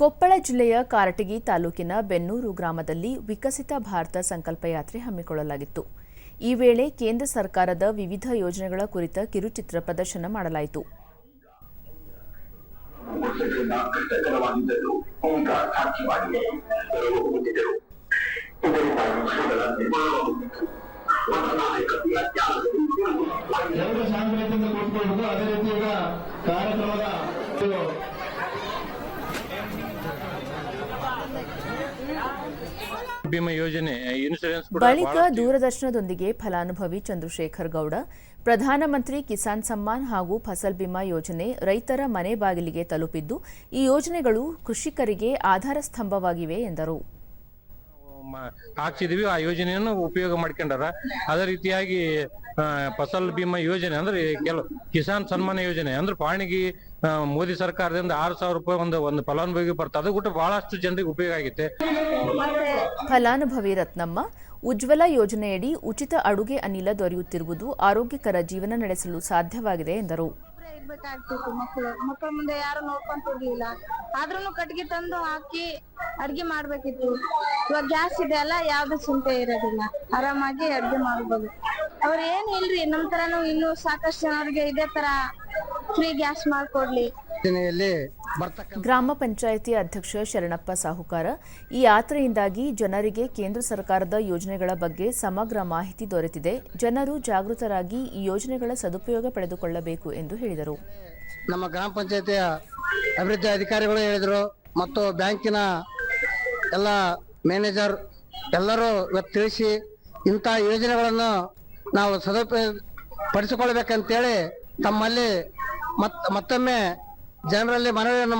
ಕೊಪ್ಪಳ ಜಿಲ್ಲೆಯ ಕಾರಟಗಿ ತಾಲೂಕಿನ ಬೆನ್ನೂರು ಗ್ರಾಮದಲ್ಲಿ ವಿಕಸಿತ ಭಾರತ ಸಂಕಲ್ಪ ಯಾತ್ರೆ ಹಮ್ಮಿಕೊಳ್ಳಲಾಗಿತ್ತು. ಈ ವೇಳೆ ಕೇಂದ್ರ ಸರ್ಕಾರದ ವಿವಿಧ ಯೋಜನೆಗಳ ಕುರಿತ ಕಿರುಚಿತ್ರ ಪ್ರದರ್ಶನ ಮಾಡಲಾಯಿತು. ವರ್ಷಗಳಿಂದ ಬಿಮಾ ಯೋಜನೆ ಬಳಿಕ ದೂರದರ್ಶನದೊಂದಿಗೆ ಫಲಾನುಭವಿ ಚಂದ್ರಶೇಖರ್ ಗೌಡ ಪ್ರಧಾನಮಂತ್ರಿ ಕಿಸಾನ್ ಸಮ್ಮಾನ್ ಹಾಗೂ ಫಸಲ್ ಬಿಮಾ ಯೋಜನೆ ರೈತರ ಮನೆ ಬಾಗಿಲಿಗೆ ತಲುಪಿದ್ದು ಈ ಯೋಜನೆಗಳು ಕೃಷಿಕರಿಗೆ ಆಧಾರ ಸ್ತಂಭವಾಗಿವೆ ಎಂದರು. ಹಾಕ್ಸಿದೀವಿ ಆ ಯೋಜನೆಯನ್ನು ಉಪಯೋಗ ಮಾಡ್ಕೊಂಡಾರ. ಅದೇ ರೀತಿಯಾಗಿ ಫಸಲ್ ಬಿಮಾ ಯೋಜನೆ ಅಂದ್ರೆ ಕೆಲವು ಕಿಸಾನ್ ಸನ್ಮಾನ ಯೋಜನೆ ಅಂದ್ರೆ ಪಾಣಿಗೆ ಮೋದಿ ಸರ್ಕಾರದಿಂದ ಆರು ಸಾವಿರ ರೂಪಾಯಿ ಒಂದು ಒಂದು ಫಲಾನುಭವಿಗೆ ಬರ್ತದೆ ಅದು ಕೂಡ ಬಹಳಷ್ಟು ಜನರಿಗೆ ಉಪಯೋಗ ಆಗುತ್ತೆ. ಫಲಾನುಭವಿ ರತ್ನಮ್ಮ ಉಜ್ವಲ ಯೋಜನೆಯಡಿ ಉಚಿತ ಅಡುಗೆ ಅನಿಲ ದೊರೆಯುತ್ತಿರುವುದು ಆರೋಗ್ಯಕರ ಜೀವನ ನಡೆಸಲು ಸಾಧ್ಯವಾಗಿದೆ ಎಂದರು. ಇರ್ಬೇಕಾಗ್ತಿತ್ತು ಮಕ್ಕಳು ಮಕ್ಕಳ ಮುಂದೆ ಯಾರು ನೋಡ್ಕೊಂತಿರ್ಲಿಲ್ಲ ಆದ್ರೂನು ಕಟ್ಗೆ ತಂದು ಹಾಕಿ ಅಡ್ಗೆ ಮಾಡ್ಬೇಕಿತ್ತು. ಇವಾಗ ಗ್ಯಾಸ್ ಇದೆ ಅಲ್ಲ ಯಾವ್ದು ಚಿಂತೆ ಇರೋದಿಲ್ಲ. ಆರಾಮಾಗಿ ಅಡ್ಗೆ ಮಾಡ್ಬೋದು. ಅವ್ರ ಏನ್ ಇಲ್ರಿ ನಮ್ ತರಾನು ಇನ್ನು ಸಾಕಷ್ಟು ಜನರಿಗೆ ಇದೇ ತರ ಫ್ರೀ ಗ್ಯಾಸ್ ಮಾಡ್ಕೊಡ್ಲಿ. ಯೋಜನೆಯಲ್ಲಿ ಬರ್ತಕ್ಕಂಥ ಗ್ರಾಮ ಪಂಚಾಯಿತಿ ಅಧ್ಯಕ್ಷ ಶರಣಪ್ಪ ಸಾಹುಕಾರ ಈ ಯಾತ್ರೆಯಿಂದಾಗಿ ಜನರಿಗೆ ಕೇಂದ್ರ ಸರ್ಕಾರದ ಯೋಜನೆಗಳ ಬಗ್ಗೆ ಸಮಗ್ರ ಮಾಹಿತಿ ದೊರೆತಿದೆ. ಜನರು ಜಾಗೃತರಾಗಿ ಈ ಯೋಜನೆಗಳ ಸದುಪಯೋಗ ಪಡೆದುಕೊಳ್ಳಬೇಕು ಎಂದು ಹೇಳಿದರು. ನಮ್ಮ ಗ್ರಾಮ ಪಂಚಾಯತಿಯ ಅಭಿವೃದ್ಧಿ ಅಧಿಕಾರಿಗಳು ಹೇಳಿದರು ಮತ್ತು ಬ್ಯಾಂಕಿನ ಎಲ್ಲ ಮ್ಯಾನೇಜರ್ ಎಲ್ಲರೂ ಇವತ್ತು ತಿಳಿಸಿ ಇಂತಹ ಯೋಜನೆಗಳನ್ನು ನಾವು ಸದುಪಯೋಗ ಪಡಿಸಿಕೊಳ್ಬೇಕಂತೇಳಿ ತಮ್ಮಲ್ಲಿ ಮತ್ ಮತ್ತೊಮ್ಮೆ ಜನರಲ್ಲಿ ಮನವಿಯನ್ನು